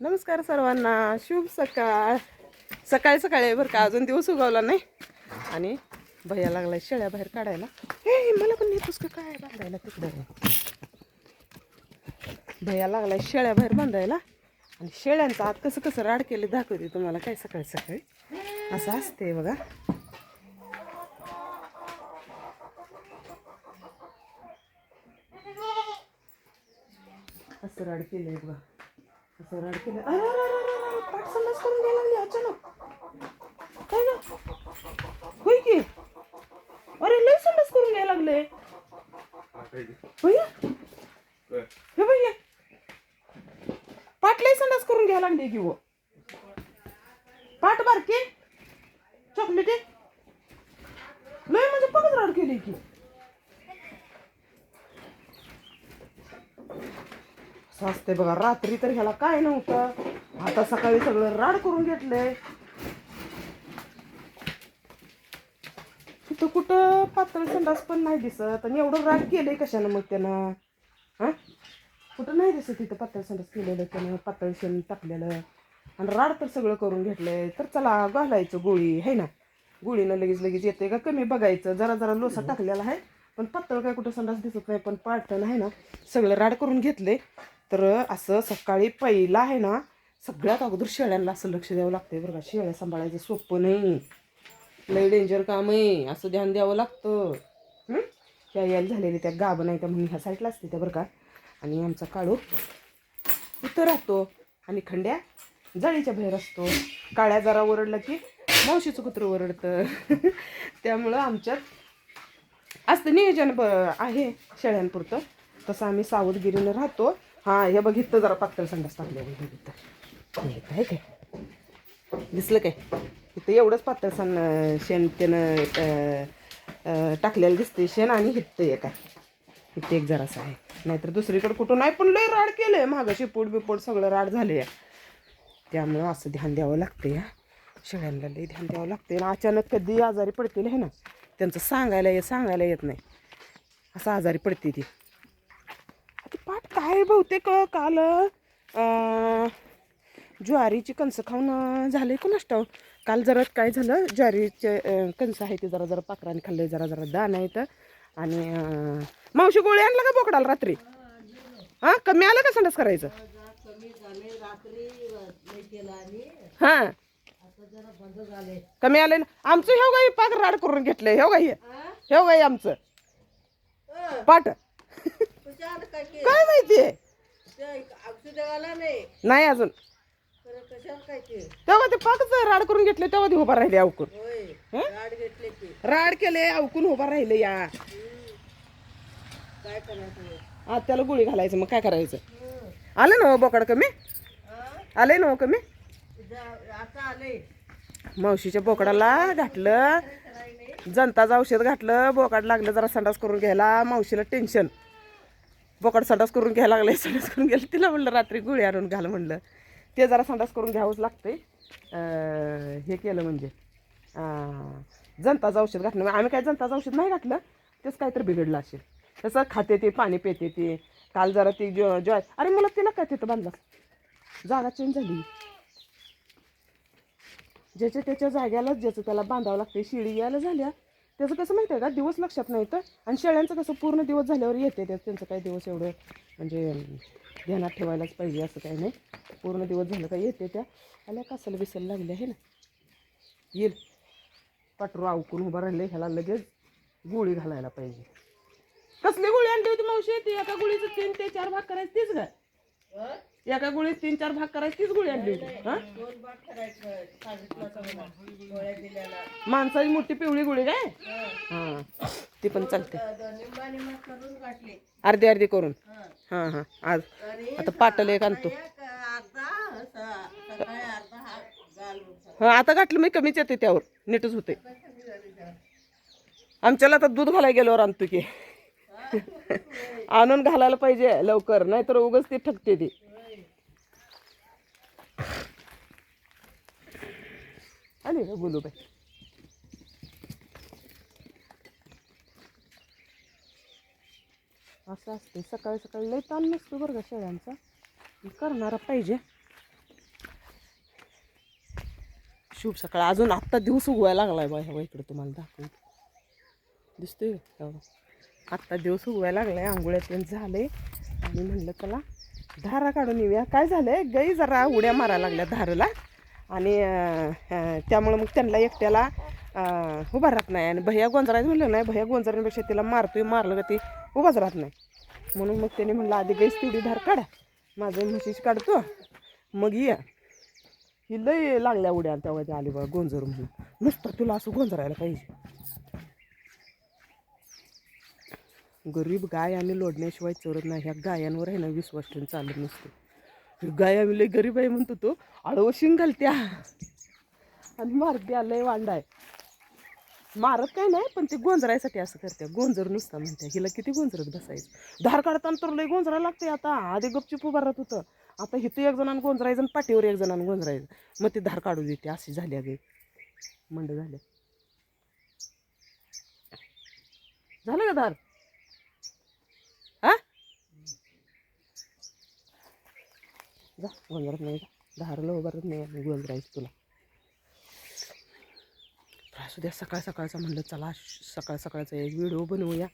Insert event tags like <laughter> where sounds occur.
नमस्कार सर्वांना. शुभ सकाळ. सकाळी सकाळी बरं का. अजून दिवस उगवला नाही. आणि भैया लागलाय शेळ्या बाहेर काढायला. हे मला पण नेतोस का काय बांधायला तिकडे? भैया लागलाय शेळ्या बाहेर बांधायला. आणि शेळ्यांचं आत कसं कसं राड केले दाखवते तुम्हाला काय सकाळी सकाळी. असं असते बघा. असं राड केलंय बघा. असं राड केलं अरे, पाठ संडास करून घ्यायला लागली अचानक. काय ग? होय की? अरे लय संडास करून घ्यायला लागले. भैया हे भैया पाट लय संडास करून घ्यायला लागले की वो. पाट बारके. चॉकलेटी. लय म्हणजे पगच राड केली की. असं असते बघा रात्री तर ह्याला काय नव्हतं. आता सकाळी सगळं राड करून घेतलंय. तिथं कुठं पातळ संडास पण नाही दिसत. आणि एवढं राड केलंय कशानं मग त्यानं? हा? कुठं नाही दिसत तिथं पातळ संडास केलेलं त्यानं पातळ शेण टाकलेलं. आणि राड तर सगळं करून घेतलंय. तर चला घालायचं गोळी है ना? गोळीनं लगेच लगेच येते का? कमी बघायचं. जरा जरा लोसा टाकलेला आहे. पण पातळ काय कुठं संडास दिसत नाही पण पाटण आहे ना? सगळं राड करून घेतले तर असं सकाळी पहिला आहे ना सगळ्यात अगोदर शेळ्यांना असं लक्ष द्यावं लागतं बरं का. शेळ्या सांभाळायचं सोपं नाही. लय डेंजर काम आहे. असं ध्यान द्यावं लागतं. या त्या यायला झालेले त्या गाभं नाही त्या म्हणून ह्या साईडला असते त्या बरं का. आणि आमचा काळू इथं राहतो. आणि खंड्या जळीच्या बाहेर असतो. काळ्या जरा ओरडला की मावशीचं कुत्र ओरडतं. <laughs> त्यामुळं आमच्यात असतं नियोजन ब आहे शेळ्यांपुरतं. तसं आम्ही सावधगिरीनं राहतो. हां हे बघितलं जरा पातळ संडास टाकलेलं बघितलं हे काय काय? दिसलं काय? इथं एवढंच पातळ सण शेण त्यानं टाकलेलं दिसते शेण आणि हित्त एक आहे. इथे एक जरासं आहे. नाहीतर दुसरीकडे कुठं नाही पण लय राड केलंय. मागं पोट बिपूड सगळं राड झाले त्यामुळं असं ध्यान द्यावं लागतं या शेळ्यांना लई ध्यान द्यावं लागतं ना अचानक कधी आजारी पडतील हे ना त्यांचं सांगायला येत सांगायला येत नाही. असं आजारी पडते ती. बहुतेक काल ज्वारीची कणसं खाऊन अं, झाले का नष्ट काल जरा काय झालं ज्वारीचे कणसं आहे ते जरा जरा पाखराने खाल्ले जरा जरा दाण आहेत. आणि मावशी गोळी आणला का बोकडाला रात्री? हां कमी आलं का संडास करायचं? हां. कमी आले ना. आमचं हेव गाई पाक राड करून घेतलंय हेव गाई हेव गाई आमचं. पाट. काय माहितीये नाही. अजून. तेव्हा ते पाकच राड करून घेतले तेव्हा ते उभा राहिले अवकून? राड केले अवकून उभा राहिले या. आज त्याला गोळी घालायचं मग काय करायचं? आलं ना हो बोकाड कमी? आले ना हो कमी? मावशीच्या बोकडाला घातलं जनताचं औषध घातलं बोकाड लागलं जरा संडास करून घ्यायला मावशीला टेन्शन. बोकड संडास करून घ्यायला लागले संडास करून गेलं तिला म्हणलं रात्री गोळी आणून घाल म्हणलं. ते जरा संडास करून घ्यावंच लागते हे केलं म्हणजे. जनताचं औषध घातलं. आम्ही काय जनताचं औषध नाही घातलं तेच काहीतरी बिघडलं असेल. तसं खाते ते पाणी पेते ते. काल जरा ती जॉ जॉय अरे मला तिला काय तिथं बांधलं? जागा चेंज झाली. ज्याच्या त्याच्या जाग्यालाच ज्याचं त्याला बांधावं लागते शिडी यायला झाल्या. त्याचं कसं माहिती आहे का? दिवस लक्षात नाही तर. आणि शेळ्यांचं कसं पूर्ण दिवस झाल्यावर येते त्यात त्यांचं काही दिवस एवढं म्हणजे ध्यानात ठेवायलाच पाहिजे असं काही नाही. पूर्ण दिवस झालं का येते त्या. आल्या कासाला बिसायला लागले आहे ना. येईल. पाटरू आवकून उभं राहिले ह्याला लगेच गोळी घालायला पाहिजे. कसली गोळी आणली होती मावशी? ती एका गोळीचं तीन ते चार भाग करायचं तीच काय एका गोळीत तीन चार भाग करायची तीच गोळी आणली होती. हा? माणसाची मोठी पिवळी गोळी काय? हा. ती पण चालते. अर्धी अर्धी करून. हा. हा आज. आता पाटल एक आणतो. हा आता घातलं मी कमीच येते त्यावर. नीटच होते आमच्याला आता दूध घालायला गेल्यावर आणतो की. <laughs> आणून घालायला पाहिजे लवकर नाहीतर उगच ती ठकते ती. आली का गुलूबाई असं असते सकाळी सकाळी लई ताण नसतो बरं का शेळ्यांचा. करणारा पाहिजे. शुभ सकाळ. अजून आत्ता दिवस उगवायला लागलाय बा ह्या इकडे तुम्हाला दाखवतो दिसतोय आत्ता दिवस उगवायला लागलाय. आंघोळ्यातून झाले आणि म्हणलं त्याला धारा काढून येऊया. काय झालंय? गाई जरा उड्या मारायला लागल्या धारेला. आणि त्यामुळं मग त्यांना एकट्याला उभा राहत नाही. आणि भैया गोंजरायचं म्हणलं नाही भैया गोंजरण्यापेक्षा तिला मारतोय मारलं का ती उभाच राहत नाही. म्हणून मग त्याने म्हणलं आधी गैस तेवढी धार काढा. माझं म्हशीच काढतो. मग ये. ही लय लागल्या उड्या तेव्हा ते आली बाबा गोंजर म्हणून. नुसतं तुला असं गोंजरायला पाहिजे. गरीब गाय आणि लोडण्याशिवाय चोरत नाही. ह्या गायांवर आहे ना विश्वास ठेवून चालत नसते. गाय आम्ही लय गरीब आहे म्हणतो तो. आळवं घालत्या. आणि मारत्या लय वांडा आहे. मारत काय नाही पण ते गोंजरायसाठी असं करते गोंजर नुसता म्हणते हिला किती गोंजरत बसायचं? धार काढताना तर लय गोंजरायला लागते आता. आधी गपचूप उभा राहत होतं. आता हिथं एक जणांना गोंजरायचं आणि पाठीवर एक जणांना गोंजरायचं. मग ते धार काढू देते. अशी झाली अगे. मंड झाल्या झालं का धार हा जा गोंधळत नाही जा धारला उभारत नाही आणि गोंजरायचं तुला. त्रास उद्या द्या सकाळ सकाळचा म्हणलं चला सकाळ सकाळचा एक व्हिडिओ बनवूया.